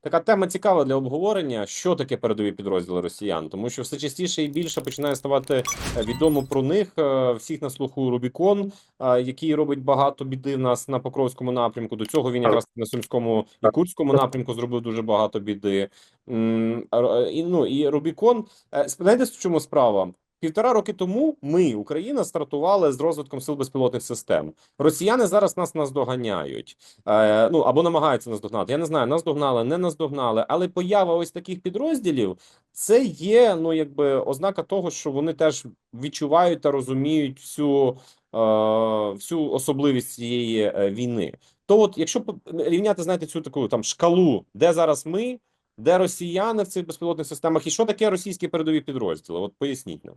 Така тема цікава для обговорення. Що таке передові підрозділи росіян? Тому що все частіше і більше починає ставати е, відомо про них. Е, Всіх на слуху Рубікон, е, який робить багато біди в нас на Покровському напрямку. До цього він якраз на Сумському і Курському напрямку зробив дуже багато біди. І ну і Рубікон. Знаєте, в чому справа? Півтора роки тому ми, Україна, стартували з розвитком сил безпілотних систем. Росіяни зараз нас наздоганяють. Е, ну або намагаються наздогнати. Я не знаю, наздогнали, не наздогнали. Але поява ось таких підрозділів це є ну якби ознака того, що вони теж відчувають та розуміють всю, е, всю особливість цієї е, війни. То, от, якщо рівняти, знаєте, цю таку там шкалу, де зараз ми, де росіяни в цих безпілотних системах, і що таке російські передові підрозділи? От поясніть нам.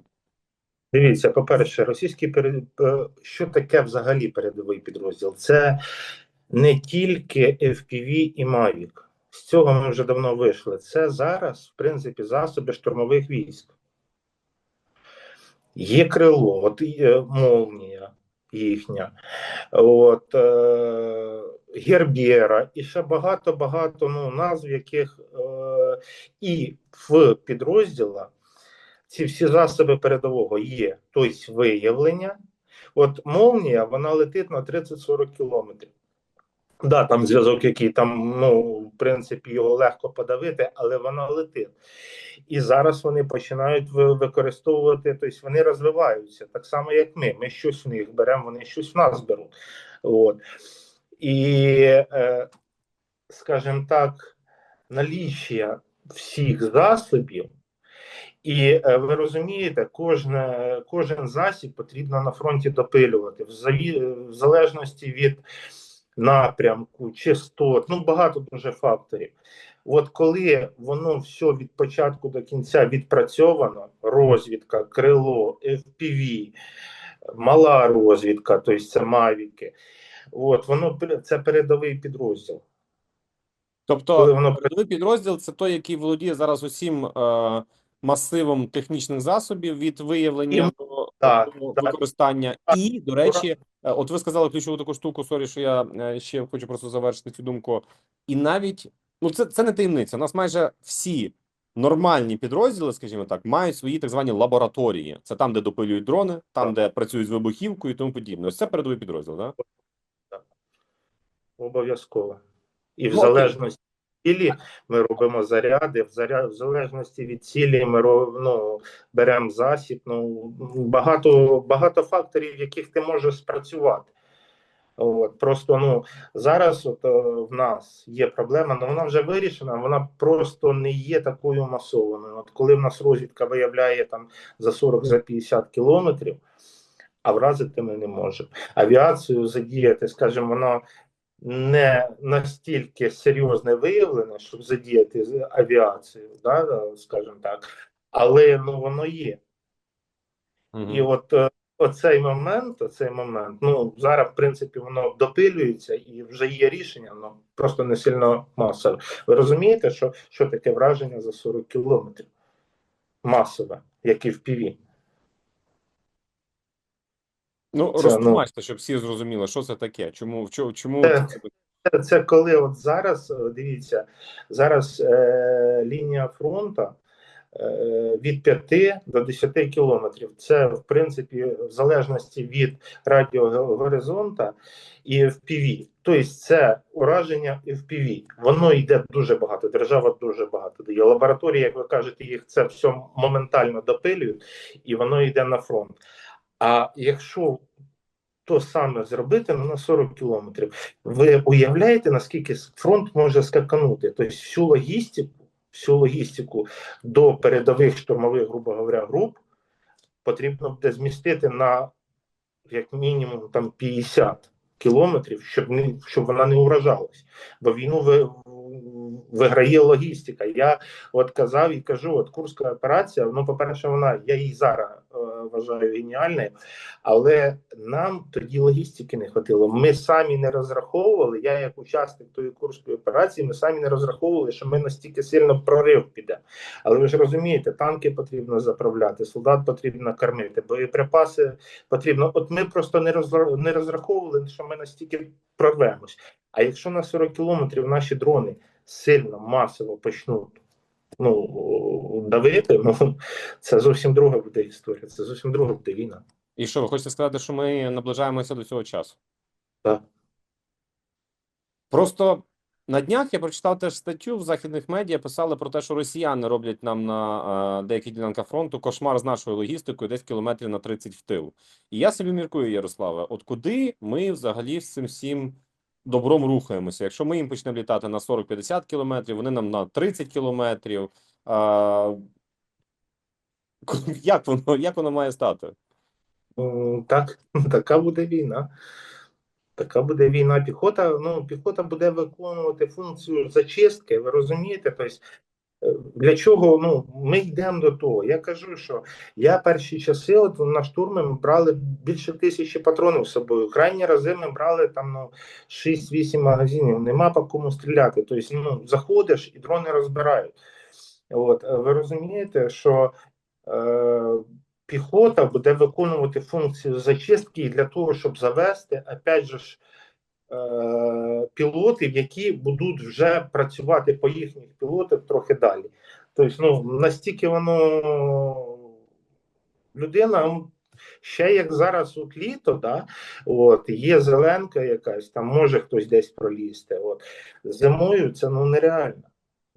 Дивіться, по-перше, російський перед... е, що таке взагалі передовий підрозділ? Це не тільки FPV і Mavic. З цього ми вже давно вийшли. Це зараз, в принципі, засоби штурмових військ. Є крило, от є молнія їхня, от е, Гербєра, і ще багато-багато ну, назв, яких е, і в підрозділах ці всі засоби передового є. Тобто виявлення. От молнія, вона летить на 30-40 кілометрів. Да, там зв'язок, який там, ну, в принципі, його легко подавити, але вона летить. І зараз вони починають використовувати, тобто вони розвиваються так само, як ми. Ми щось в них беремо, вони щось в нас беруть. От. І, е, скажімо так, наліччя всіх засобів. І е, ви розумієте, кожне, кожен засіб потрібно на фронті допилювати, в залежності від напрямку, частот, ну багато дуже факторів. От коли воно все від початку до кінця відпрацьовано, розвідка, крило, FPV, мала розвідка, тобто це мавіки, от воно це передовий підрозділ. Тобто Коли воно передовий підрозділ це той, який володіє зараз усім е, масивом технічних засобів від виявлення І- так, до так. використання. І, до речі, е, от ви сказали ключову таку штуку, сорі, що я е, ще хочу просто завершити цю думку. І навіть ну це, це не таємниця. У нас майже всі нормальні підрозділи, скажімо так, мають свої так звані лабораторії. Це там, де допилюють дрони, там, Так. де працюють з вибухівкою і тому подібне. Ось це передовий підрозділ, так? Обов'язково. І в Ну, залежності цілі ми робимо заряди, в, заря... в залежності від цілі ми ну, беремо засіб. Ну, багато, багато факторів, яких ти можеш спрацювати. От, просто ну, зараз от, е, в нас є проблема, але вона вже вирішена, вона просто не є такою масованою. От коли в нас розвідка виявляє там за 40-50 кілометрів, а вразити ми не можемо. Авіацію задіяти, скажімо, воно не настільки серйозне виявлення, щоб задіяти авіацію, да, скажімо так, але ну воно є. Угу. І от е, оцей момент, оцей момент, ну зараз, в принципі, воно допилюється і вже є рішення, ну просто не сильно масове. Ви розумієте, що, що таке враження за 40 кілометрів? Масове, як і в піві. Ну, Це, розтлумачте, щоб всі зрозуміли, що це таке. Чому чому, чому Це- це Це, це коли от зараз, е, дивіться, зараз е, лінія фронту е, від 5 до 10 кілометрів. Це, в принципі, в залежності від радіогоризонта і FPV. Тобто це ураження FPV. Воно йде дуже багато. Держава дуже багато дає. Лабораторії, як ви кажете, їх це все моментально допилюють, і воно йде на фронт. А якщо то саме зробити ну, на 40 кілометрів, ви уявляєте, наскільки фронт може скаканути? Тобто всю логістику, всю логістику до передових штурмових, грубо говоря, груп потрібно буде змістити на як мінімум там 50 кілометрів, щоб не щоб вона не уражалась. Бо війну ви, виграє логістика. Я от казав і кажу: от Курська операція, ну, по-перше, вона я її зараз е, вважаю геніальною, але нам тоді логістики не хватило. Ми самі не розраховували. Я, як учасник тої курської операції, ми самі не розраховували, що ми настільки сильно прорив піде. Але ви ж розумієте, танки потрібно заправляти, солдат потрібно кормити, боєприпаси потрібно. От ми просто не розра- не розраховували, що ми настільки прорвемось. А якщо на 40 кілометрів наші дрони сильно масово почнуть ну, давити, ну це зовсім друга буде історія, це зовсім друга буде війна. І що, ви хочете сказати, що ми наближаємося до цього часу? Так. Просто на днях я прочитав теж статтю в західних медіа. Писали про те, що росіяни роблять нам на е, деяких ділянках фронту кошмар з нашою логістикою, десь кілометрів на 30 в тил. І я собі міркую, Ярославе, от куди ми взагалі з цим всім добром рухаємося? Якщо ми їм почнемо літати на 40-50 кілометрів, вони нам на 30 кілометрів. А... Як воно, як воно має стати? Так, така буде війна. Така буде війна. Піхота, ну, піхота буде виконувати функцію зачистки, ви розумієте? Тобто, е, для чого ну, ми йдемо до того? Я кажу, що я перші часи от, на штурми ми брали більше тисячі патронів з собою. Крайні рази ми брали там ну, 6-8 магазинів, нема по кому стріляти. Тобто, ну, заходиш і дрони розбирають. От, ви розумієте, що е, піхота буде виконувати функцію зачистки для того, щоб завести, опять же ж, е, пілотів, які будуть вже працювати по їхніх пілотах трохи далі. Тобто, ну, настільки воно людина. Ще як зараз от літо, да, от, є зеленка якась, там може хтось десь пролізти. От. Зимою це ну, нереально.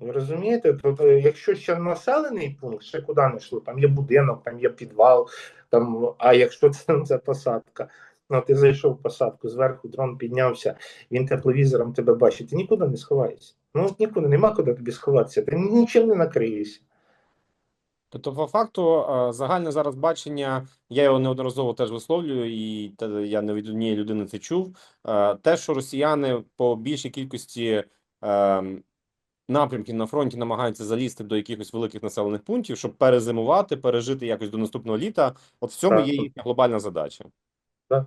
Ви розумієте? Тобто, якщо ще населений пункт, ще куди не йшло, там є будинок, там є підвал, там, а якщо це, це посадка, ну ти зайшов в посадку, зверху дрон піднявся, він тепловізором тебе бачить, ти нікуди не сховаєшся. Ну нікуди, нема куди тобі сховатися, ти нічим не накриєшся. Тобто, по факту, е, загальне зараз бачення, я його неодноразово теж висловлюю, і я не від однієї людини це чув. е, Те, що росіяни по більшій кількості напрямків на фронті намагаються залізти до якихось великих населених пунктів, щоб перезимувати, пережити якось до наступного літа. От в цьому Так. є їхня глобальна задача. Так,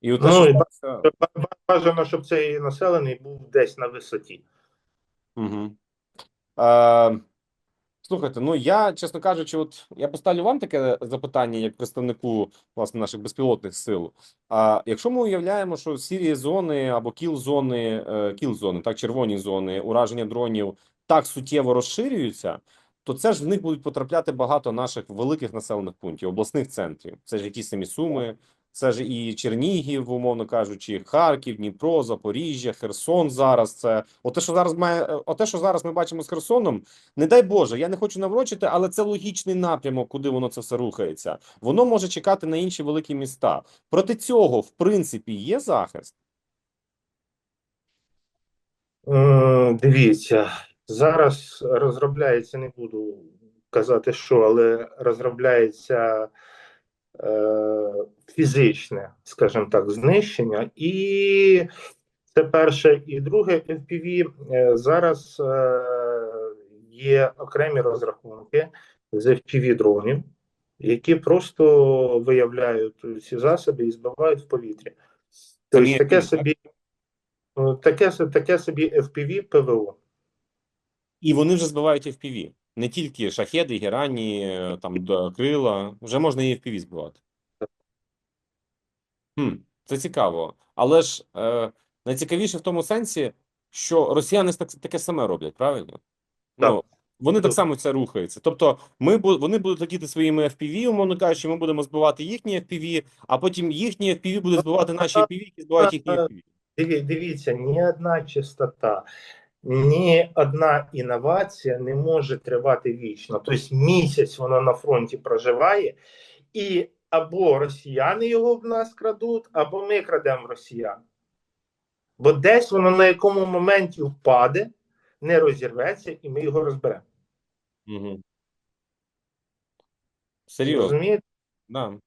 І от Ну, що Бажано, щоб цей населений був десь на висоті. Угу. Е, слухайте, ну я, чесно кажучи, от я поставлю вам таке запитання як представнику власне наших безпілотних сил. А якщо ми уявляємо, що сірі зони або кіл-зони, е, кіл-зони, так, червоні зони ураження дронів так суттєво розширюються, то це ж в них будуть потрапляти багато наших великих населених пунктів, обласних центрів. Це ж якісь самі суми. Це ж і Чернігів, умовно кажучи, Харків, Дніпро, Запоріжжя, Херсон. Зараз це оте, що зараз має, е, оте, що зараз ми бачимо з Херсоном. Не дай Боже, я не хочу наврочити, але це логічний напрямок, куди воно це все рухається. Воно може чекати на інші великі міста. Проти цього, в принципі, є захист. Дивіться, зараз розробляється, не буду казати, що, але розробляється е, фізичне, скажімо так, знищення. І це перше. І друге, FPV е, зараз е, є окремі розрахунки з FPV дронів, які просто виявляють ці засоби і збивають в повітрі. Тобто таке собі. Таке, таке собі FPV ПВО. І вони вже збивають FPV. Не тільки шахеди, герані, е, там крила. Вже можна і FPV збивати. Хм, це цікаво. Але ж е, найцікавіше в тому сенсі, що росіяни так, таке саме роблять, правильно? Ну, вони так само це рухаються. Тобто, ми вони будуть летіти своїми FPV, умовно кажучи, ми будемо збивати їхні FPV, а потім їхні FPV будуть збивати наші FPV, які збивають їхні FPV. Диві- Дивіться, ні одна частота, ні одна інновація не може тривати вічно. Тобто місяць воно на фронті проживає, і або росіяни його в нас крадуть, або ми крадемо росіян. Бо десь воно на якому моменті впаде, не розірветься, і ми його розберемо. Угу. Серйозно, да.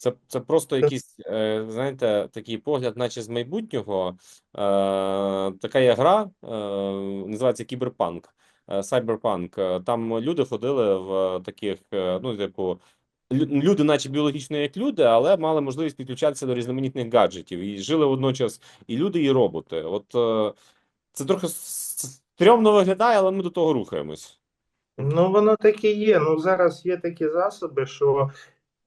Це, це просто якийсь, е, знаєте, такий погляд, наче з майбутнього. Е, така є гра, е, називається Кіберпанк, Сайберпанк. Там люди ходили в таких, ну, типу, люди, наче біологічно як люди, але мали можливість підключатися до різноманітних гаджетів. І жили водночас і люди, і роботи. От це трохи стрьомно виглядає, але ми до того рухаємось. Ну, воно так і є. Ну, зараз є такі засоби, що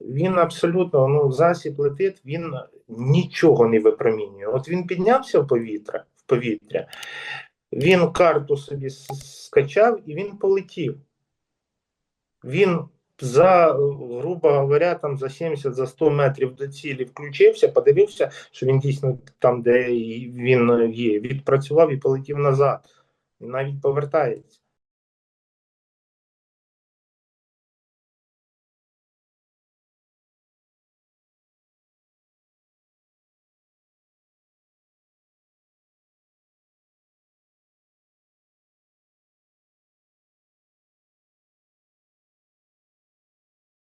він абсолютно ну, засіб летить, він нічого не випромінює. От він піднявся в повітря, в повітря, він карту собі скачав і він полетів. Він за, грубо говоря, там за 70 за 100 метрів до цілі включився, подивився, що він дійсно там, де він є, відпрацював і полетів назад. І навіть повертається.